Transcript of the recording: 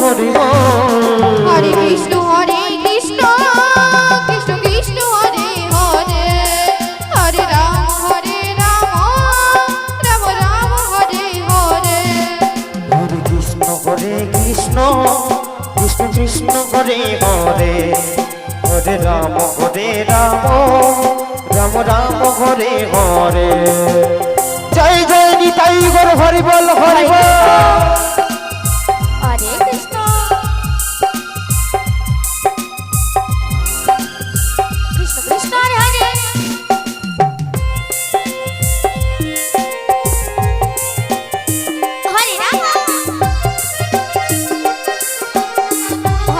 হরি। হরে কৃষ্ণ হরে কৃষ্ণ কৃষ্ণ কৃষ্ণ হরে হরে। হরে রাম হরে রাম রাম রাম হরে হরে। হরে কৃষ্ণ হরে কৃষ্ণ কৃষ্ণ কৃষ্ণ হরে হরে। হরে রাম হরে রাম রাম রাম হরে হরে। জয় জয় নিতাই গর হরি বল হরি বল।